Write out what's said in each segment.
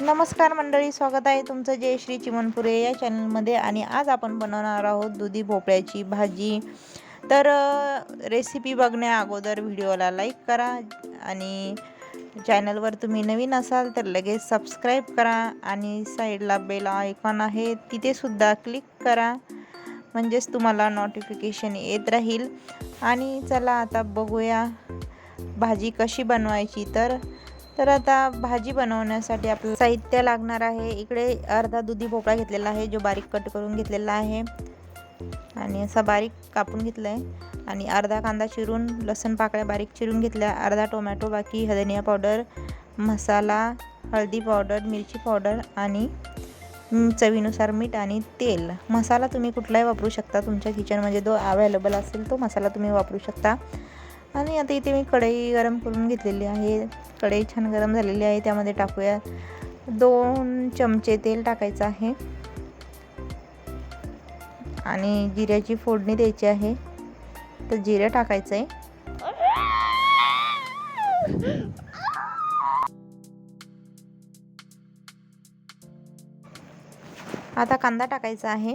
नमस्कार मंडळी स्वागत आहे तुमचं जयश्री चिमनपुरे या चॅनलमध्ये आणि आज आपण बनवणार आहोत दुधी भोपळ्याची भाजी. तर रेसिपी बघण्या अगोदर व्हिडिओला लाईक करा आणि चॅनलवर तुम्ही नवीन असाल तर लगेच सबस्क्राईब करा आणि साईडला बेल आयकॉन आहे तिथेसुद्धा क्लिक करा. म्हणजेच तुम्हाला नोटिफिकेशन येत राहील. आणि चला आता बघूया भाजी कशी बनवायची तर तर आता भाजी बनवण्यासाठी आपलं साहित्य लागणार आहे. इकडे अर्धा दुधी भोपळा घेतलेला आहे जो बारीक कट करून घेतलेला आहे. आणि असा बारीक कापून घेतला आहे आणि अर्धा कांदा चिरून लसूण पाकळ्या बारीक चिरून घेतल्या. अर्धा टोमॅटो बाकी धनिया पावडर मसाला हळदी पावडर मिरची पावडर आणि चवीनुसार मीठ आणि तेल. मसाला तुम्ही कुठलाही वापरू शकता. तुमच्या किचनमध्ये जो अवेलेबल असेल तो मसाला तुम्ही वापरू शकता. आणि आता इथे मी कढई गरम करून घेतलेली आहे. कढई छान गरम झालेली आहे त्यामध्ये टाकूया. दोन चमचे तेल टाकायचं आहे. आणि जिऱ्याची फोडणी द्यायची आहे. तर जिरं टाकायचं आहे आता कांदा टाकायचा आहे.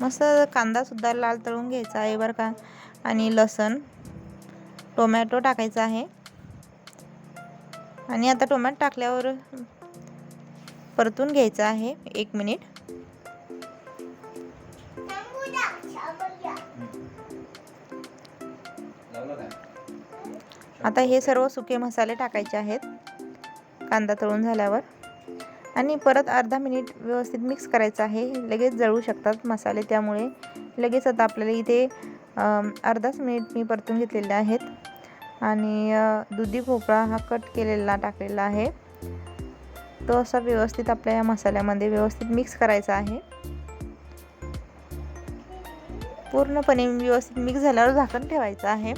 मस्त कांदासुद्धा लाल तळून घ्यायचा आहे बरं का. आणि लसण टोमॅटो टाकायचा आहे. आणि आता टोमॅटो टाकल्यावर परतून घ्यायचं आहे. एक मिनिट. आता हे सर्व सुके मसाले टाकायचे आहेत. कांदा तळून झाल्यावर. आणि परत अर्धा मिनिट व्यवस्थित मिक्स करायचं आहे. लगेच जळू शकतात मसाले त्यामुळे लगेच आता आपल्याला इथे अर्धाच मिनिट मी परतून घेतलेले आहेत. आणि दुधी भोपळा हा कट केलेला टाकलेला आहे. तो असा व्यवस्थित आपल्या या मसाल्यामध्ये व्यवस्थित मिक्स करायचा आहे. पूर्णपणे व्यवस्थित मिक्स झाल्यावर झाकण ठेवायचं आहे.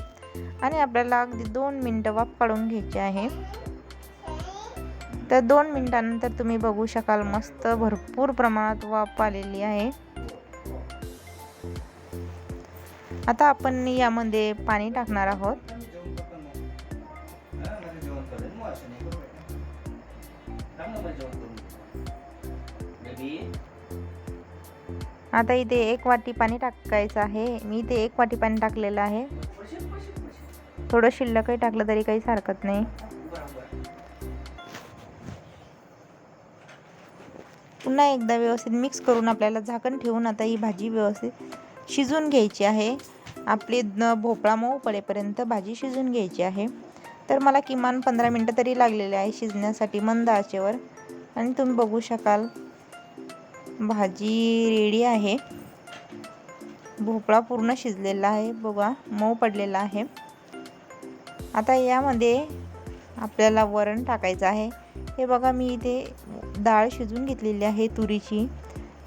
आणि आपल्याला अगदी दोन मिनटं वाफ काढून घ्यायची आहे. तर दोन मिनटानंतर तुम्ही बघू शकाल मस्त भरपूर प्रमाणात वाफ आलेली आहे. आता आपण यामध्ये पाणी टाकणार आहोत. आता इथे एक वाटी पाणी टाकायचं आहे. मी इथे एक वाटी पाणी टाकलेलं आहे. थोडं शिल्लकही टाकलं तरी काहीच हरकत नाही. पुन्हा एकदा व्यवस्थित मिक्स करून आपल्याला झाकण ठेवून आता ही भाजी व्यवस्थित शिजून घ्यायची आहे. आपली भोपळा मऊ पडेपर्यंत भाजी शिजून घ्यायची आहे. तर मला किमान पंधरा मिनटं तरी लागलेले आहे शिजण्यासाठी मंद आचेवर. आणि तुम्ही बघू शकाल. भाजी रेडी आहे. भोपळा पूर्ण शिजलेला आहे. बघा मऊ पडलेला आहे. आता यामध्ये आपल्याला वरण टाकायचं आहे. हे बघा मी इथे डाळ शिजून घेतलेली आहे तुरीची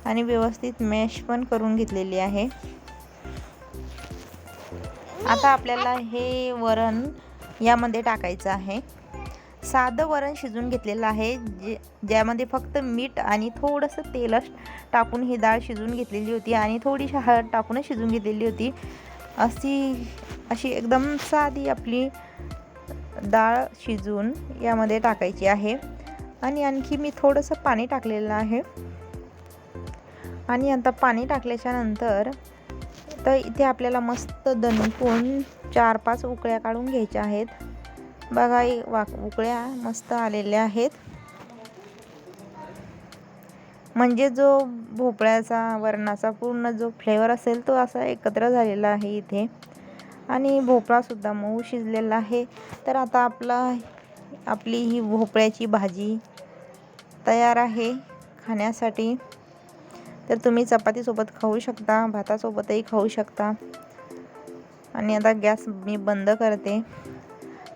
आणि व्यवस्थित मॅश पण करून घेतलेली आहे. आता आपल्याला हे वरण यामध्ये टाकायचं आहे. साधं वरण शिजून घेतलेलं आहे जे ज्यामध्ये फक्त मीठ आणि थोडंसं तेलच टाकून ही डाळ शिजून घेतलेली होती आणि थोडीशी हळद टाकूनच शिजून घेतलेली होती. अशी अशी एकदम साधी आपली डाळ शिजून यामध्ये टाकायची आहे. आणि आणखी मी थोडंसं पाणी टाकलेलं आहे. आणि आता पाणी टाकल्याच्या नंतर तर इथे आपल्याला मस्त दणकून चार पाच उकळ्या काढून घ्यायच्या आहेत. बघा वा उकळ्या मस्त आलेल्या आहेत. म्हणजे जो भोपळ्याचा वरणाचा पूर्ण जो फ्लेवर असेल तो असा एकत्र झालेला आहे इथे. आणि भोपळासुद्धा मऊ शिजलेला आहे. तर आता आपला आपली ही भोपळ्याची भाजी तयार आहे खाण्यासाठी. तर तुम्ही चपातीसोबत खाऊ शकता भातासोबतही खाऊ शकता. आणि आता गॅस मी बंद करते.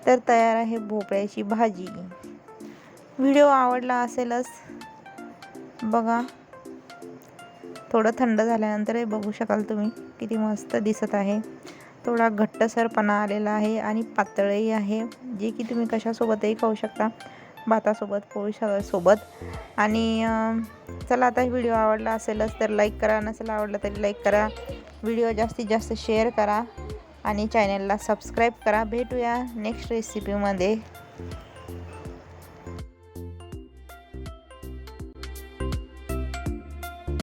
तर तयार आहे भोपळ्याची भाजी. व्हिडिओ आवडला असेलच बघा. थोडं थंड झाल्यानंतरही बघू शकाल तुम्ही किती मस्त दिसत आहे. थोडा घट्टसरपणा आलेला आहे आणि पातळही आहे जे की तुम्ही कशासोबतही खाऊ शकता. भातासोबत पोळी सोबत आणि चला आता व्हिडिओ आवडला असेलच तर लाईक करा नसेल आवडला तरी लाईक करा. व्हिडिओ जास्तीत जास्त शेअर करा. आणि चॅनलला सबस्क्राईब करा. भेटूया नेक्स्ट रेसिपीमध्ये